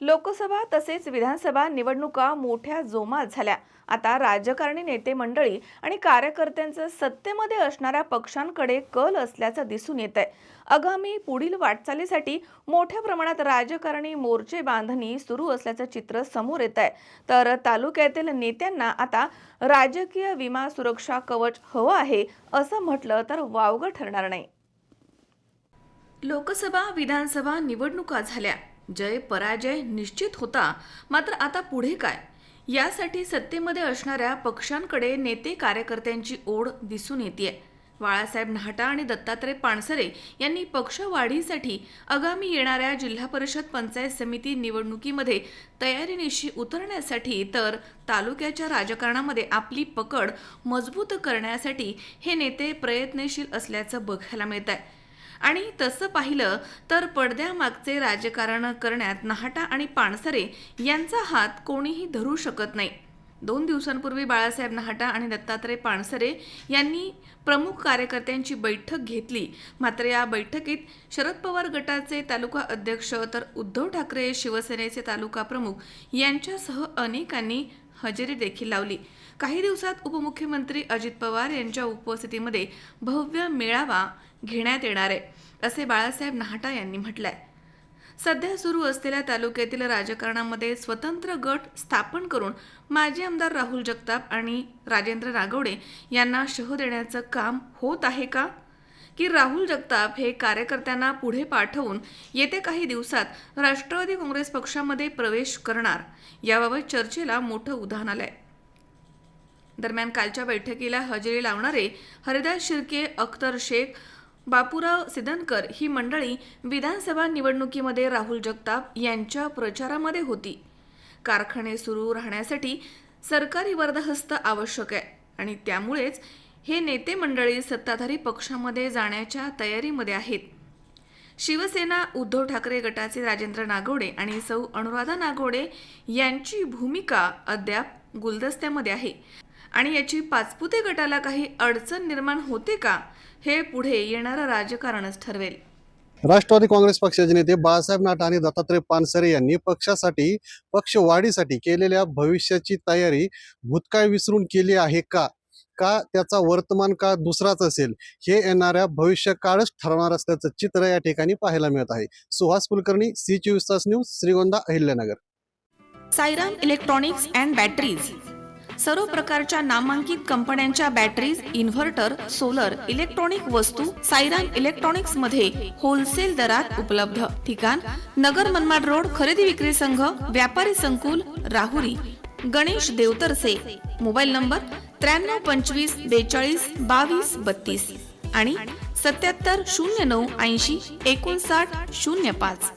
लोकसभा तसेच विधानसभा निवडणुका मोठ्या जोमात झाल्या. आता राजकारणी नेते मंडळी आणि कार्यकर्त्यांचं सत्तेमध्ये असणाऱ्या पक्षांकडे कल असल्याचं दिसून येत आहे आगामी पुढील वाटचालीसाठी मोठ्या प्रमाणात राजकारणी मोर्चे बांधणी सुरू असल्याचं चित्र समोर येत आहे तर तालुक्यातील नेत्यांना आता राजकीय विमा सुरक्षा कवच हवं आहे असं म्हटलं तर वावगं ठरणार नाही. लोकसभा विधानसभा निवडणुका झाल्या. जय पराजय निश्चित होता. मात्र आता पुढे काय? यासाठी सत्तेमध्ये असणाऱ्या पक्षांकडे नेते कार्यकर्त्यांची ओढ दिसून येते बाळासाहेब नाहटा आणि दत्तात्रय पानसरे यांनी पक्षवाढीसाठी आगामी येणाऱ्या जिल्हा परिषद पंचायत समिती निवडणुकीमध्ये तयारीनिशी उतरण्यासाठी तर तालुक्याच्या राजकारणामध्ये आपली पकड मजबूत करण्यासाठी हे नेते प्रयत्नशील असल्याचं बघायला मिळत आहे आणि तसं पाहिलं तर पडद्यामागचे राजकारण करण्यात नाहटा आणि पाणसरे यांचा हात कोणीही धरू शकत नाही. दोन दिवसांपूर्वी बाळासाहेब नाहटा आणि दत्तात्रय पाणसरे यांनी प्रमुख कार्यकर्त्यांची बैठक घेतली. मात्र या बैठकीत शरद पवार गटाचे तालुका अध्यक्ष तर उद्धव ठाकरे शिवसेनेचे तालुका प्रमुख यांच्यासह अनेकांनी हजेरी देखील लावली. काही दिवसात उपमुख्यमंत्री अजित पवार यांच्या उपस्थितीमध्ये भव्य मेळावा घेण्यात येणार आहे असे बाळासाहेब नाहटा यांनी म्हटलंय. सध्या सुरू असलेल्या तालुक्यातील राजकारणामध्ये स्वतंत्र गट स्थापन करून माजी आमदार राहुल जगताप आणि राजेंद्र नागवडे यांना शह देण्याचं काम होत आहे का? की राहुल जगताप हे कार्यकर्त्यांना पुढे पाठवून येत्या काही दिवसात राष्ट्रवादी काँग्रेस पक्षामध्ये प्रवेश करणार याबाबत चर्चेला मोठं उदाहरण आलंय. दरम्यान कालच्या बैठकीला हजेरी लावणारे हरिदास शिर्के अख्तर शेख बापूराव सिदनकर ही मंडळी विधानसभा निवडणुकीमध्ये राहुल जगताप यांच्या प्रचारामध्ये होती. कारखाने सुरू राहण्यासाठी सरकारी वरदहस्त आवश्यक आहे आणि त्यामुळेच हे नेते मंडळी सत्ताधारी पक्षामध्ये जाण्याच्या तयारीमध्ये आहेत. शिवसेना उद्धव ठाकरे गटाचे राजेंद्र नागवडे आणि सौ अनुराधा नागवडे यांची भूमिका अद्याप गुलदस्त्यामध्ये आहे. आणि याची पाचपुते गटाला काही अडचण निर्माण होते का हे पुढे येणारं राजकारणच ठरवेल. राष्ट्रवादी काँग्रेस पक्षाचे नेते बाळासाहेब नाटा आणि दत्तात्रय पानसरे यांनी पक्षासाठी पक्षवाढीसाठी केलेल्या भविष्याची तयारी भूतकाळ विसरून केली आहे का? का त्याचा वर्तमान काळ दुसराच असेल? हे येणाऱ्या भविष्य काळच ठरवणार असल्याचं चित्र या ठिकाणी पाहायला मिळत आहे. सुहास कुलकर्णी सी चोवीस तास news Shrigonda Ahilyanagar. Sairam electronics and batteries. सर्व प्रकारच्या नामांकित कंपन्यांच्या बॅटरीज इन्व्हर्टर सोलर इलेक्ट्रॉनिक वस्तू सायराम इलेक्ट्रॉनिक्समध्ये होलसेल दरात उपलब्ध. ठिकाण नगर मनमाड रोड खरेदी विक्री संघ व्यापारी संकुल राहुरी. गणेश देवतरसे. मोबाईल नंबर त्र्याण्णव पंचवीस बेचाळीस बावीस बत्तीस आणि सत्याहत्तर शून्य नऊ ऐंशी एकोणसाठ शून्य पाच.